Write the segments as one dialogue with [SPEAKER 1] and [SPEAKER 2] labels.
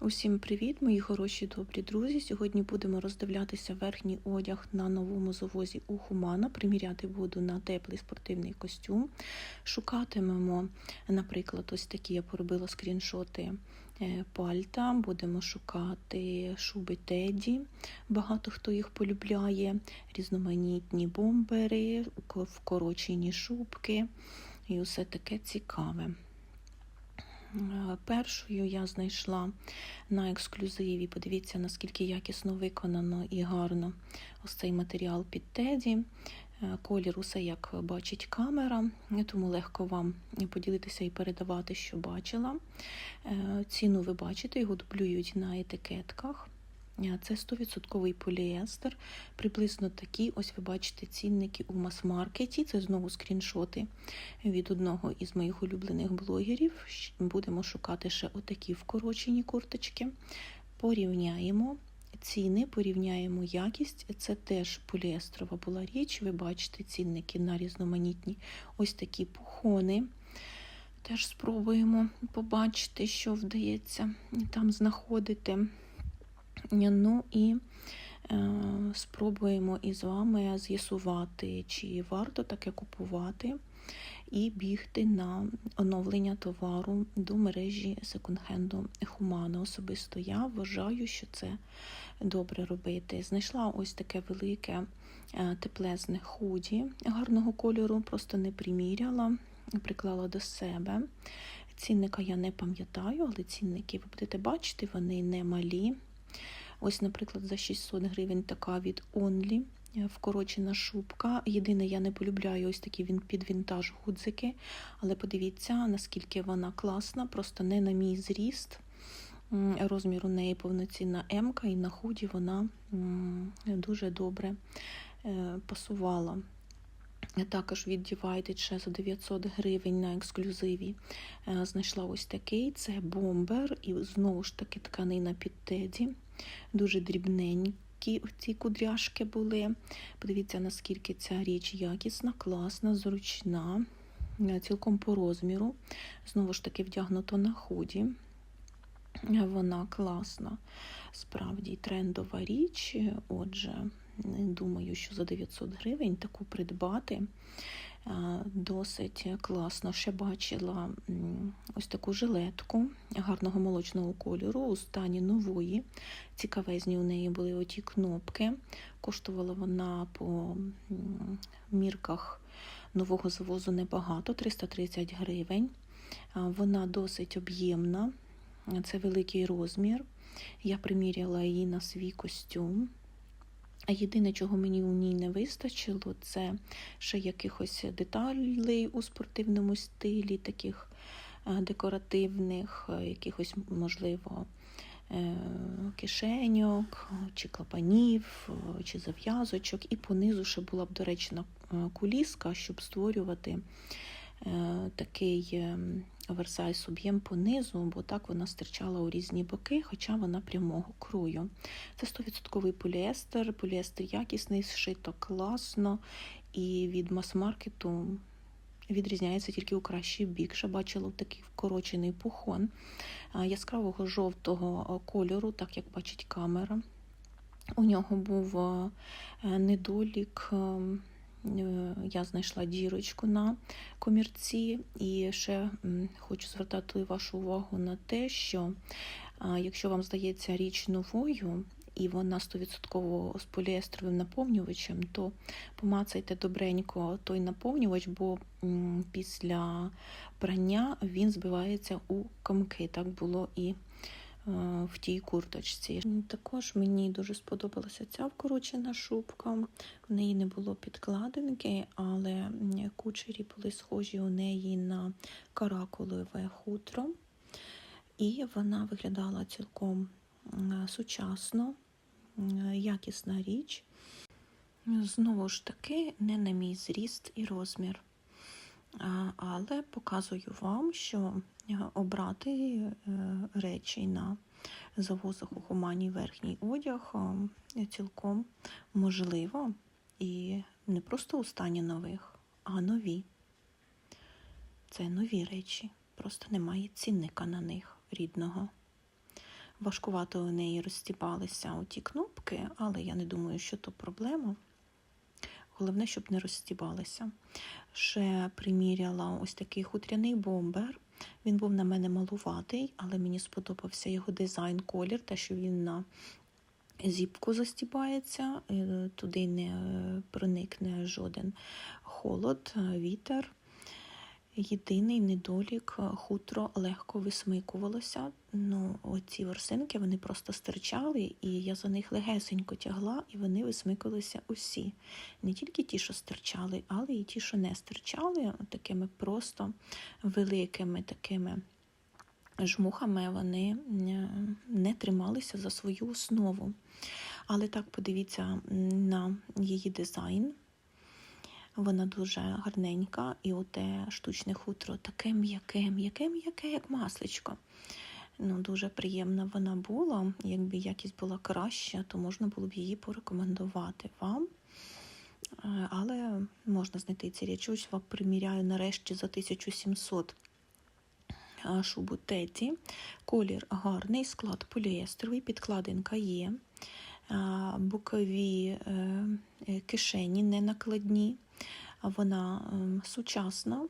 [SPEAKER 1] Усім привіт, мої хороші добрі друзі. Сьогодні будемо роздивлятися верхній одяг на новому завозі у Хумана. Приміряти буду на теплий спортивний костюм. Шукатимемо, наприклад, ось такі я поробила скріншоти е, пальта. Будемо шукати шуби Теді. Багато хто їх полюбляє, різноманітні бомбери, вкорочені шубки і усе таке цікаве. Е, Першою я знайшла на ексклюзиві. Подивіться, наскільки якісно виконано і гарно ось цей матеріал під теді. Е, Колір усе як бачить камера, тому легко вам поділитися і передавати, що бачила. Е, Ціну ви бачите, його дублюють на етикетках. Е, Це 100% поліестер, приблизно такі, ось ви бачите цінники у мас-маркеті. Це знову скріншоти від одного із моїх улюблених блогерів. Будемо шукати ще отакі вкорочені курточки. Порівняємо ціни, порівняємо якість. Це теж поліестрова була річ. Ви бачите цінники на різноманітні ось такі пухони. Теж спробуємо побачити, що вдається там знаходити. Ну і е, спробуємо із вами з'ясувати, чи варто таке купувати, і бігти на оновлення товару до мережі секонд-хенду Хумана. Особисто я вважаю, що це добре робити. Знайшла ось таке велике е, теплезне худі гарного кольору, просто не приміряла, приклала до себе. Цінника я не пам'ятаю, але цінники ви будете бачити, вони не малі. Ось, наприклад, за 600 гривень така від Only е, вкорочена шубка. Єдине, я не полюбляю ось такі він під вінтаж гудзики, але подивіться, наскільки вона класна, просто не на мій зріст. Розмір у неї повноцінна М, і на худі вона дуже добре е, пасувала. Також від Divided за 900 гривень на ексклюзиві е, знайшла ось такий. Це бомбер, і знову ж таки тканина під теді. Дуже дрібненькі ці кудряшки були. Подивіться, наскільки ця річ якісна, класна, зручна, е, цілком по розміру. Знову ж таки, вдягнуто на худі. Е, Вона класна, справді трендова річ. Отже, думаю, що за 900 гривень таку придбати досить класно. Ще бачила ось таку жилетку гарного молочного кольору у стані нової. Цікавезні у неї були оті кнопки. Коштувала вона по мірках нового завозу небагато 330 гривень. Вона досить об'ємна. Це великий розмір. Я приміряла її на свій костюм. А єдине, чого мені у ній не вистачило, це ще якихось деталей у спортивному стилі, таких е, декоративних, е, якихось, можливо, е, кишеньок, чи клапанів, чи зав'язочок. І понизу ще була б доречна куліска, щоб створювати такий оверсайз об'єм понизу, бо так вона стирчала у різні боки, хоча вона прямого крою. Це 100% поліестер, поліестер якісний, зшито класно, і від мас-маркету відрізняється тільки у кращий бік. Ще бачила такий вкорочений пухон яскравого жовтого кольору, так як бачить камера. У нього був недолік. Е, Я знайшла дірочку на комірці, і ще хочу звертати вашу увагу на те, що якщо вам здається річ новою, і вона 100% з поліестровим наповнювачем, то помацайте добренько той наповнювач, бо після прання він збивається у комки. Так було і в тій курточці. Також мені дуже сподобалася ця вкорочена шубка. В неї не було підкладинки, але кучері були схожі у неї на каракулеве хутро. І вона виглядала цілком сучасно, якісна річ. Знову ж таки, не на мій зріст і розмір. Але показую вам, що е, обрати е, речі на завозах у Хумані верхній одяг е, цілком можливо і не просто у стані нових, а нові. Це нові речі, просто немає цінника на них рідного. Важкувато у неї розстібалися оті кнопки, але я не думаю, що то проблема. Головне, щоб не розстібалися. Ще приміряла ось такий хутряний бомбер. Він був на мене малуватий, але мені сподобався його дизайн, колір, те, що він на зіпку застібається, е, туди не е, проникне жоден холод, е, вітер. Єдиний недолік хутро легко висмикувалося. Ну, оці ворсинки вони просто стирчали, і я за них легесенько тягла, і вони висмикувалися усі. Не тільки ті, що стирчали, але й ті, що не стирчали, такими просто великими такими жмухами вони не трималися за свою основу. Але так подивіться на її дизайн. Вона дуже гарненька, і оте штучне хутро таке м'яке, м'яке, м'яке, як масличко. Ну, Дуже приємна вона була. Якби якість була краща, то можна було б її порекомендувати вам. Е, але можна знайти ці вам приміряю нарешті за 1700 шубу Теті. Колір гарний, склад поліестровий, підкладинка є. Бокові е, е, кишені не накладні. Вона ем, сучасна,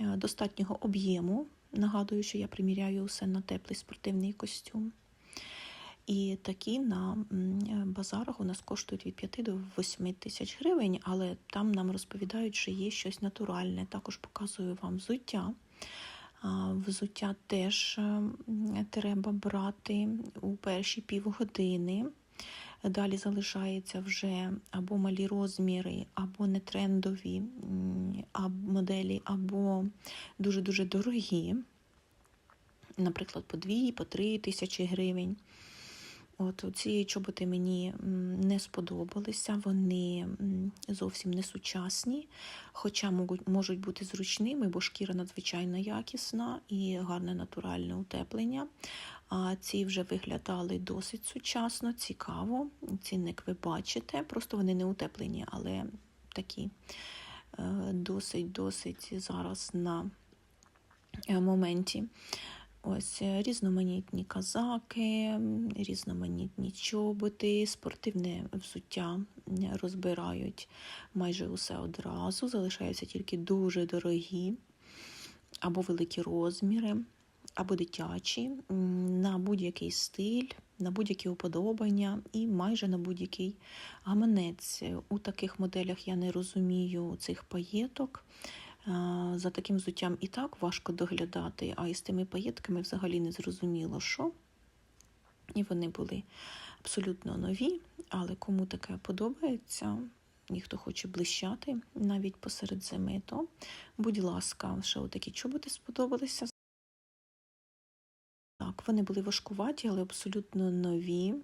[SPEAKER 1] е, достатнього об'єму. Нагадую, що я приміряю все на теплий спортивний костюм. І такі на базарах у нас коштують від 5 до 8 тисяч гривень, але там нам розповідають, що є щось натуральне. Також показую вам взуття. Взуття теж ем, треба брати у перші півгодини. Далі залишаються вже або малі розміри, або нетрендові моделі, або дуже-дуже дорогі, наприклад, по 2 по 3 тисячі гривень. От Ці чоботи мені не сподобалися, вони зовсім не сучасні, хоча можуть, бути зручними, бо шкіра надзвичайно якісна і гарне натуральне утеплення. А ці вже виглядали досить сучасно, цікаво. Цінник ви бачите, просто вони не утеплені, але такі досить-досить зараз на е, моменті. Ось е, різноманітні казаки, різноманітні чоботи, спортивне взуття розбирають майже усе одразу. Залишаються тільки дуже дорогі або великі розміри, або дитячі, на будь-який стиль, на будь-які уподобання і майже на будь-який гаманець. У таких моделях я не розумію цих паєток. За таким взуттям і так важко доглядати, а із тими паєтками взагалі не зрозуміло, що. І вони були абсолютно нові, але кому таке подобається, ніхто хоче блищати навіть посеред зими, то, будь ласка, ще отакі чоботи сподобалися. Так, вони були важкуваті, але абсолютно нові.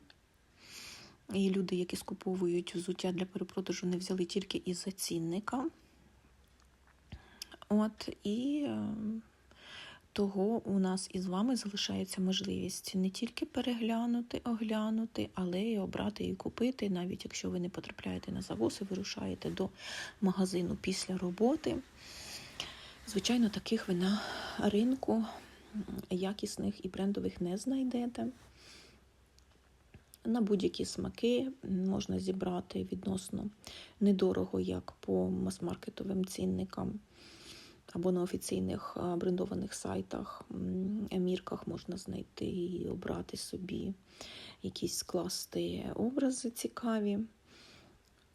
[SPEAKER 1] І люди, які скуповують взуття для перепродажу, не взяли тільки із-за цінника. От і е, того у нас із вами залишається можливість не тільки переглянути, оглянути, але й обрати і купити, навіть якщо ви не потрапляєте на завоз і вирушаєте до магазину після роботи. Звичайно, таких ви на ринку якісних і брендових не знайдете. На будь-які смаки можна зібрати відносно недорого, як по мас-маркетовим цінникам або на офіційних брендованих сайтах, емірках можна знайти і обрати собі якісь скласти образи цікаві.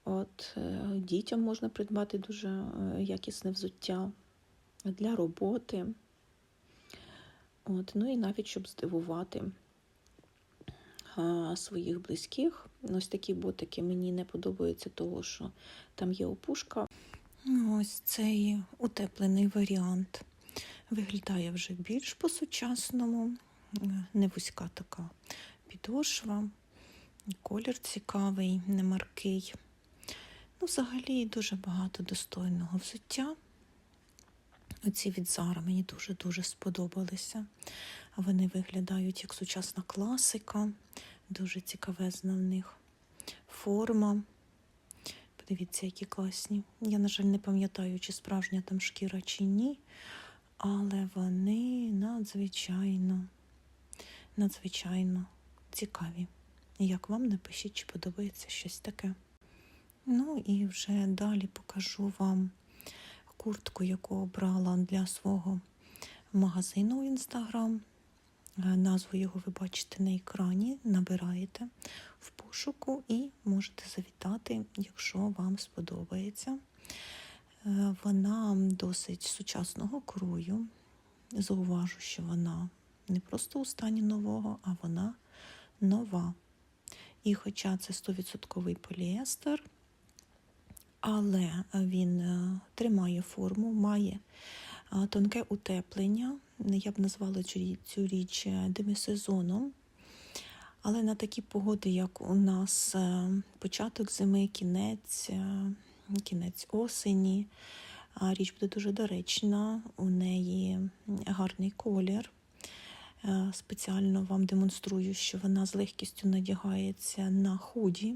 [SPEAKER 1] От е, Дітям можна придбати дуже е, якісне взуття для роботи. От, Ну і навіть щоб здивувати своїх близьких. Ось такі ботики мені не подобаються, того що там є опушка. Ось цей утеплений варіант виглядає вже більш по-сучасному, не вузька така підошва, колір цікавий, не маркий. Ну, Взагалі дуже багато достойного взуття. Оці від Зара мені дуже-дуже сподобалися. Вони виглядають як сучасна класика, дуже цікавезна в них форма. Подивіться, які класні. Я, на жаль, не пам'ятаю, чи справжня там шкіра, чи ні, але вони надзвичайно надзвичайно цікаві. Як вам напишіть, чи подобається щось таке. Ну і вже далі покажу вам куртку, яку обрала для свого магазину в інстаграм. Назву його ви бачите на екрані, набираєте в пошуку і можете завітати, якщо вам сподобається. Е, Вона досить сучасного крою. Зауважу, що вона не просто у стані нового, а вона нова. І хоча це 100% поліестер, але він е, тримає форму, має е, тонке утеплення. Я б назвала цю річ е, демісезоном. Але на такі погоди, як у нас е, початок зими, кінець, е, кінець осені, річ буде дуже доречна, у неї гарний колір. Спеціально вам демонструю, що вона з легкістю надягається на худі.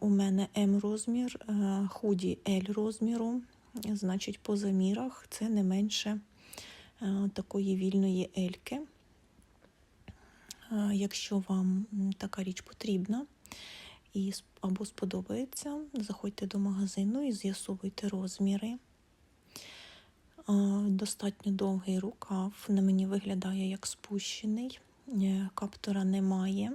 [SPEAKER 1] У мене М розмір, худі L розміру. Значить, по замірах це не менше такої вільної ельки. Е, Якщо вам така річ потрібна і або сподобається, заходьте до магазину і з'ясовуйте розміри. Е, Достатньо довгий рукав. На мені виглядає як спущений, Е, каптора немає.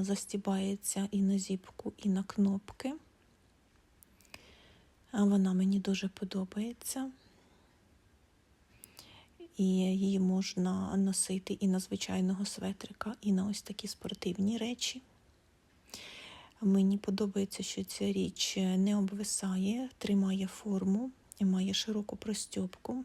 [SPEAKER 1] Застібається і на зіпку, і на кнопки. Вона мені дуже подобається. І її можна носити і на звичайного светрика, і на ось такі спортивні речі. Мені подобається, що ця річ не обвисає, тримає форму, і має широку простьопку.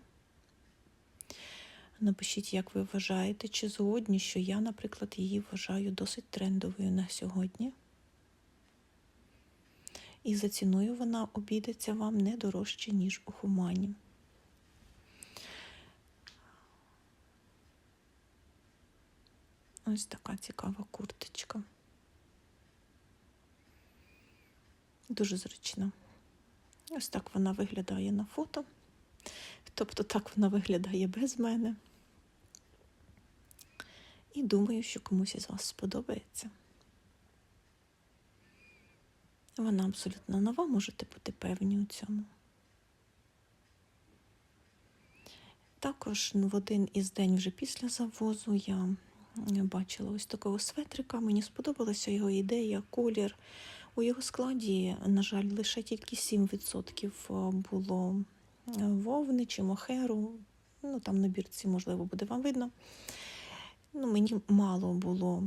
[SPEAKER 1] Напишіть, як ви вважаєте, чи згодні, що я, наприклад, її вважаю досить трендовою на сьогодні. І за ціною вона обійдеться вам не дорожче, ніж у Хумані. Ось така цікава курточка. Дуже зручна. Ось так вона виглядає на фото. Тобто так вона виглядає без мене. І думаю, що комусь із вас сподобається. Вона абсолютно нова, можете бути певні у цьому. Також ну, в один із день вже після завозу я бачила ось такого светрика. Мені сподобалася його ідея, колір. У його складі, на жаль, лише тільки 7% було е, вовни чи мохеру. Ну, там на бірці, можливо, буде вам видно. Ну, мені мало було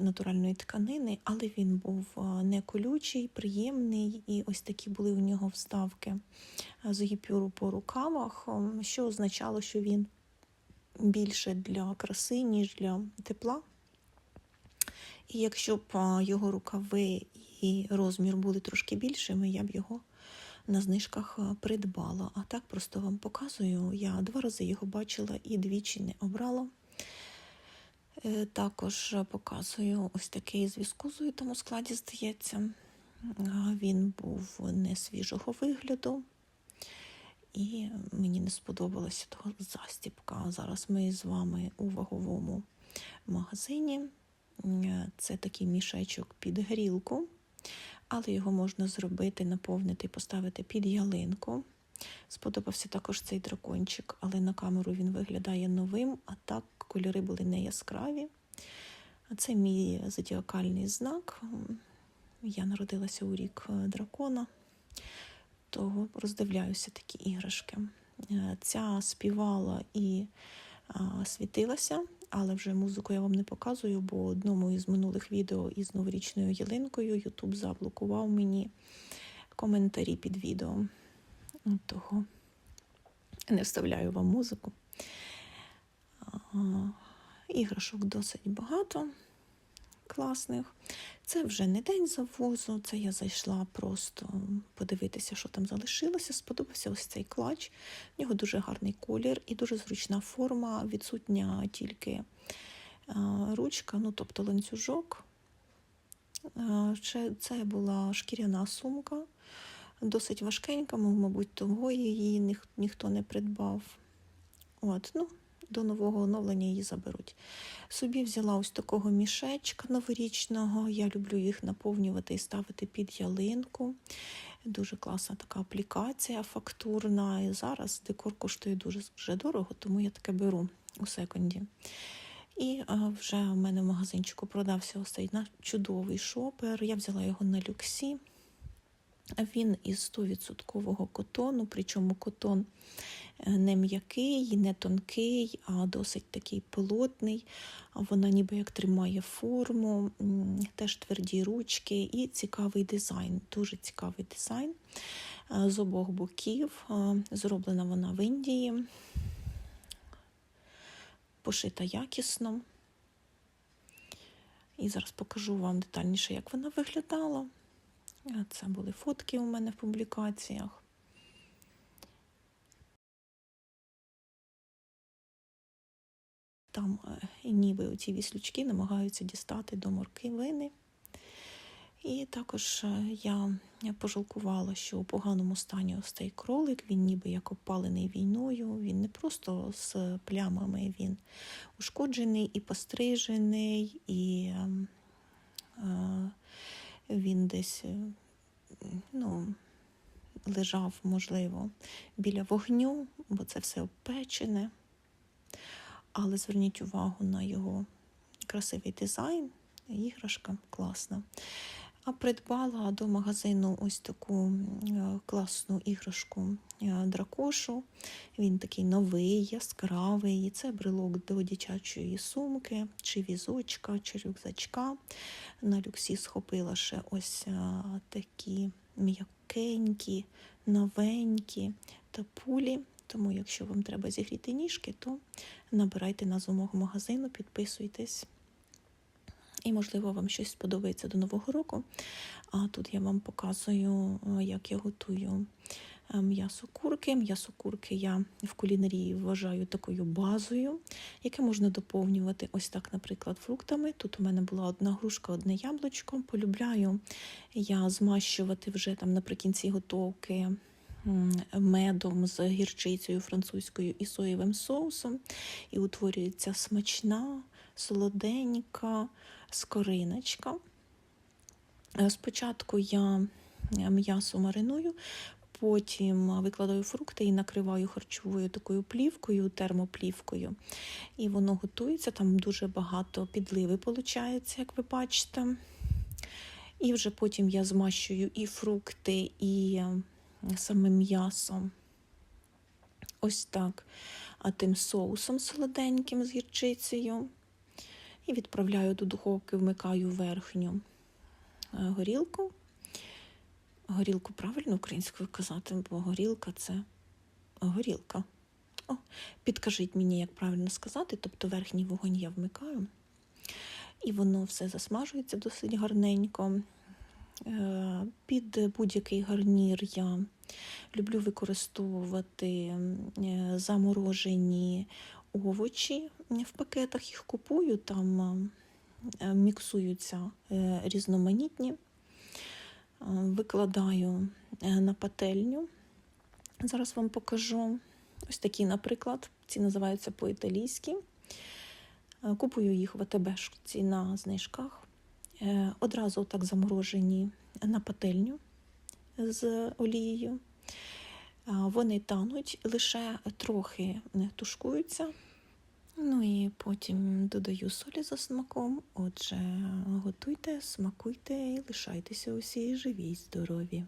[SPEAKER 1] натуральної тканини, але він був е, не колючий, приємний, і ось такі були у нього вставки е, з гіпюру по рукавах, що означало, що він більше для краси, ніж для тепла. І якщо б його рукави і розмір були трошки більшими, я б його на знижках придбала. А так просто вам показую. Я два рази його бачила і двічі не обрала. Е, Також показую ось такий з віскозою там у складі, здається. Він був не свіжого вигляду. І мені не сподобалася того застібка. Зараз ми з вами у ваговому магазині. Е, Це такий мішечок під грілку, але його можна зробити, наповнити і поставити під ялинку. Сподобався також цей дракончик, але на камеру він виглядає новим, а так кольори були не яскраві. Це мій зодіакальний знак. Я народилася у рік е, дракона, того роздивляюся такі іграшки. Е, Ця співала і світилася, але вже музику я вам не показую, бо одному із минулих відео із новорічною ялинкою Ютуб заблокував мені коментарі під відео. Того не вставляю вам музику. Іграшок досить багато класних. Це вже не день завозу, це я зайшла просто подивитися, що там залишилося. Сподобався ось цей клач. В нього дуже гарний колір і дуже зручна форма, відсутня тільки ручка, ну тобто ланцюжок. Це була шкіряна сумка, досить важкенька, мабуть, того її ніх- ніхто не придбав. От, ну, до нового оновлення її заберуть. Собі взяла ось такого мішечка новорічного. Я люблю їх наповнювати і ставити під ялинку. Дуже класна така аплікація фактурна. І зараз декор коштує дуже вже дорого, тому я таке беру у секонді. І вже в мене в магазинчику продався ось цей чудовий шопер. Я взяла його на люксі. Він із 100% котону, причому котон е, не м'який, не тонкий, а досить такий плотний. А Вона ніби як тримає форму, теж тверді ручки і цікавий дизайн. Дуже цікавий дизайн е, з обох боків. Е, Зроблена вона в Індії, пошита якісно. І зараз покажу вам детальніше, як вона виглядала. Це були фотки у мене в публікаціях. Там е, ніби оці віслючки намагаються дістати до морквини. І також е, я пожалкувала, що у поганому стані ось кролик, він ніби як опалений війною, він не просто з плямами, він ушкоджений і пострижений, і е, е, він десь е, ну, лежав, можливо, біля вогню, бо це все обпечене. Але зверніть увагу на його красивий дизайн, іграшка класна. А придбала до магазину ось таку е, класну іграшку е, дракошу. Він такий новий, яскравий. Це брелок до дитячої сумки, чи візочка, чи рюкзачка. На люксі схопила ще ось е, такі м'якенькі, новенькі тапулі. Тому, якщо вам треба зігріти ніжки, то набирайте назву мого магазину, підписуйтесь. І, можливо, вам щось сподобається до Нового року. А тут я вам показую, е, як я готую е, м'ясо курки. М'ясо курки я в кулінарії вважаю такою базою, яке можна доповнювати ось так, наприклад, фруктами. Тут у мене була одна грушка, одне яблучко. Полюбляю я змащувати вже там наприкінці готовки медом з гірчицею французькою і соєвим соусом. І утворюється смачна, солоденька скориночка. Е, Спочатку я е, м'ясо мариную, потім викладаю фрукти і накриваю харчовою такою плівкою, термоплівкою. І воно готується, там дуже багато підливи виходить, як ви бачите. І вже потім я змащую і фрукти, і е, саме м'ясо. Ось так. А тим соусом солоденьким з гірчицею. І відправляю до духовки, вмикаю верхню е, горілку. Горілку правильно українською казати, бо горілка це горілка. О, підкажіть мені, як правильно сказати, тобто верхній вогонь я вмикаю. І воно все засмажується досить гарненько. Е, Під будь-який гарнір я люблю використовувати е, заморожені овочі в пакетах, їх купую, там е, міксуються е, різноманітні, Е, викладаю на пательню. Зараз вам покажу ось такі, наприклад, ці називаються по-італійськи. Купую їх в АТБшці на знижках. Одразу так заморожені на пательню з олією. Вони тануть, лише трохи не тушкуються. Ну і потім додаю солі за смаком. Отже, готуйте, смакуйте і лишайтеся усі живі й здорові.